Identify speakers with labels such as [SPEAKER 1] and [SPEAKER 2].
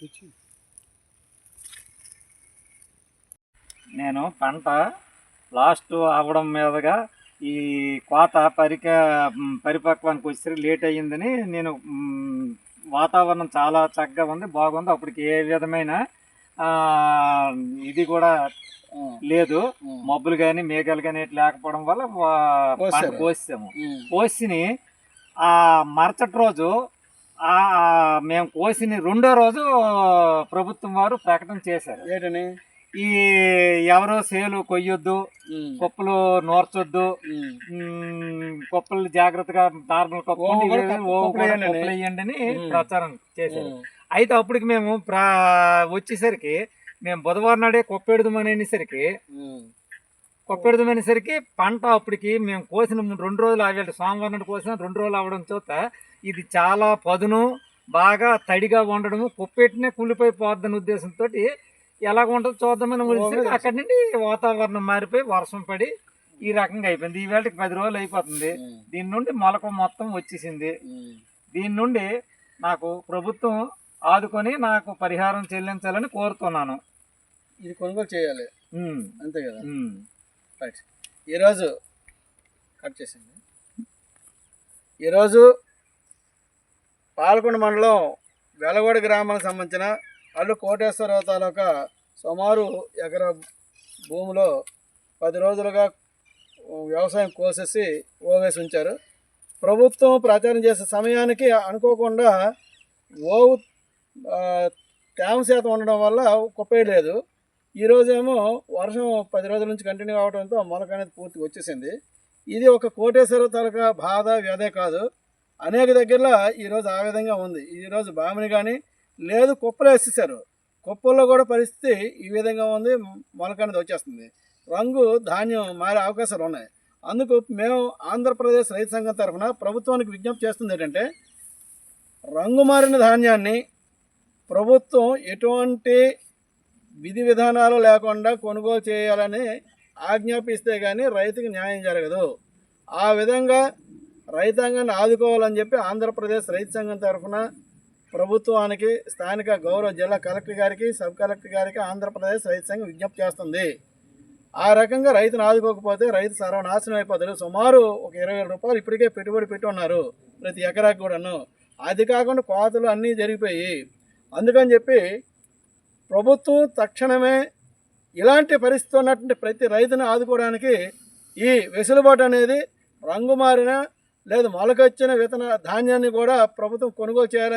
[SPEAKER 1] తెచ్చి
[SPEAKER 2] నేను పంట లాస్ట్ అవ్వడం మీదుగా ఈ కోత పరిక పరిపక్వానికి వచ్చేసరికి లేట్ అయ్యిందని నేను వాతావరణం చాలా చక్కగా ఉంది బాగుంది. అప్పటికి ఏ విధమైన ఇది కూడా లేదు. మబ్బులు కానీ మేఘాలు కానీ లేకపోవడం వల్ల పంట
[SPEAKER 3] కోసారు.
[SPEAKER 2] కోసాము కోసిని ఆ మరుసటి రోజు మేము కోసిన రెండో రోజు ప్రభుత్వం వారు ప్రకటన చేశారు.
[SPEAKER 3] ఏంటని?
[SPEAKER 2] ఈ ఎవరు సేలు కొయ్యొద్దు కుప్పలు నోర్చొద్దు కుప్పలు జాగ్రత్తగా నార్మల్ కుప్పలు
[SPEAKER 3] వేయండి అని.
[SPEAKER 2] ప్రచారం చేశారు. అయితే అప్పటికి మేము వచ్చేసరికి మేము బుధవారం నాడే కుప్పెడుదామని అనేసరికి కుప్పెడుదామనేసరికి పంట అప్పటికి మేము కోసిన రెండు రోజులు ఆవేట సోమవారం నాడు కోసిన రెండు రోజులు అవడం చూత ఇది చాలా పదును బాగా తడిగా ఉండడము కుప్పెట్టినే కుళ్ళిపోయి పోద్దన్న ఉద్దేశంతో ఎలాగ ఉంటుందో చూద్దామని వచ్చేసరికి అక్కడి నుండి వాతావరణం మారిపోయి వర్షం పడి ఈ రకంగా అయిపోయింది. ఈ వేళకి పది రోజులు అయిపోతుంది. దీని నుండి మొలక మొత్తం వచ్చేసింది. దీని నుండి నాకు ప్రభుత్వం ఆదుకొని నాకు పరిహారం చెల్లించాలని కోరుతున్నాను.
[SPEAKER 3] ఇది కొనుగోలు చేయాలి. అంతే కదా. రైట్ ఈరోజు కట్ చేసింది ఈరోజు పాలకొండ మండలం వెలగొడ గ్రామానికి సంబంధించిన అల్లు కోటేశ్వరరావు తాలూకా సుమారు ఎకరా భూమిలో పది రోజులుగా వ్యవసాయం కోసేసి ఓవేసి ఉంచారు. ప్రభుత్వం ప్రచారం చేసే సమయానికి అనుకోకుండా ఓవు తేమ శాతం ఉండడం వల్ల కుప్పేయలేదు ఈరోజేమో వర్షం పది రోజుల నుంచి కంటిన్యూ అవడంతో మొలక అనేది పూర్తిగా వచ్చేసింది. ఇది ఒక కోటేశ్వర తాలూకా బాధ వ్యధే కాదు. అనేక దగ్గరలో ఈరోజు ఆ విధంగా ఉంది. ఈరోజు బామిని కానీ లేదు కుప్పలు వేసేసారు కుప్పల్లో కూడా పరిస్థితి ఈ విధంగా ఉంది. మొలక అనేది వచ్చేస్తుంది. రంగు ధాన్యం మారే అవకాశాలు ఉన్నాయి. అందుకు మేము ఆంధ్రప్రదేశ్ రైతు సంఘం తరఫున ప్రభుత్వానికి విజ్ఞప్తి చేస్తుంది ఏంటంటే రంగు మారిన ధాన్యాన్ని ప్రభుత్వం ఎటువంటి విధి విధానాలు లేకుండా కొనుగోలు చేయాలని ఆజ్ఞాపిస్తే కానీ రైతుకి న్యాయం జరగదు. ఆ విధంగా రైతాంగాన్ని ఆదుకోవాలని చెప్పి ఆంధ్రప్రదేశ్ రైతు సంఘం తరఫున ప్రభుత్వానికి స్థానిక గౌరవ జిల్లా కలెక్టర్ గారికి సబ్ కలెక్టర్ గారికి ఆంధ్రప్రదేశ్ రైతు సంఘం విజ్ఞప్తి చేస్తుంది. ఆ రకంగా రైతును ఆదుకోకపోతే రైతు సర్వనాశనం అయిపోతారు సుమారు ఒక ఇరవై వేల రూపాయలు ఇప్పటికే పెట్టుబడి పెట్టి ఉన్నారు ప్రతి ఎకరాకి కూడాను. అది కాకుండా కోతలు అన్నీ జరిగిపోయి అందుకని చెప్పి ప్రభుత్వం తక్షణమే ఇలాంటి పరిస్థితి ఉన్నటువంటి ప్రతి రైతును ఆదుకోవడానికి ఈ వెసులుబాటు అనేది రంగు మారిన లేదు మొలకొచ్చిన విత్తన ధాన్యాన్ని కూడా ప్రభుత్వం కొనుగోలు చేయాలని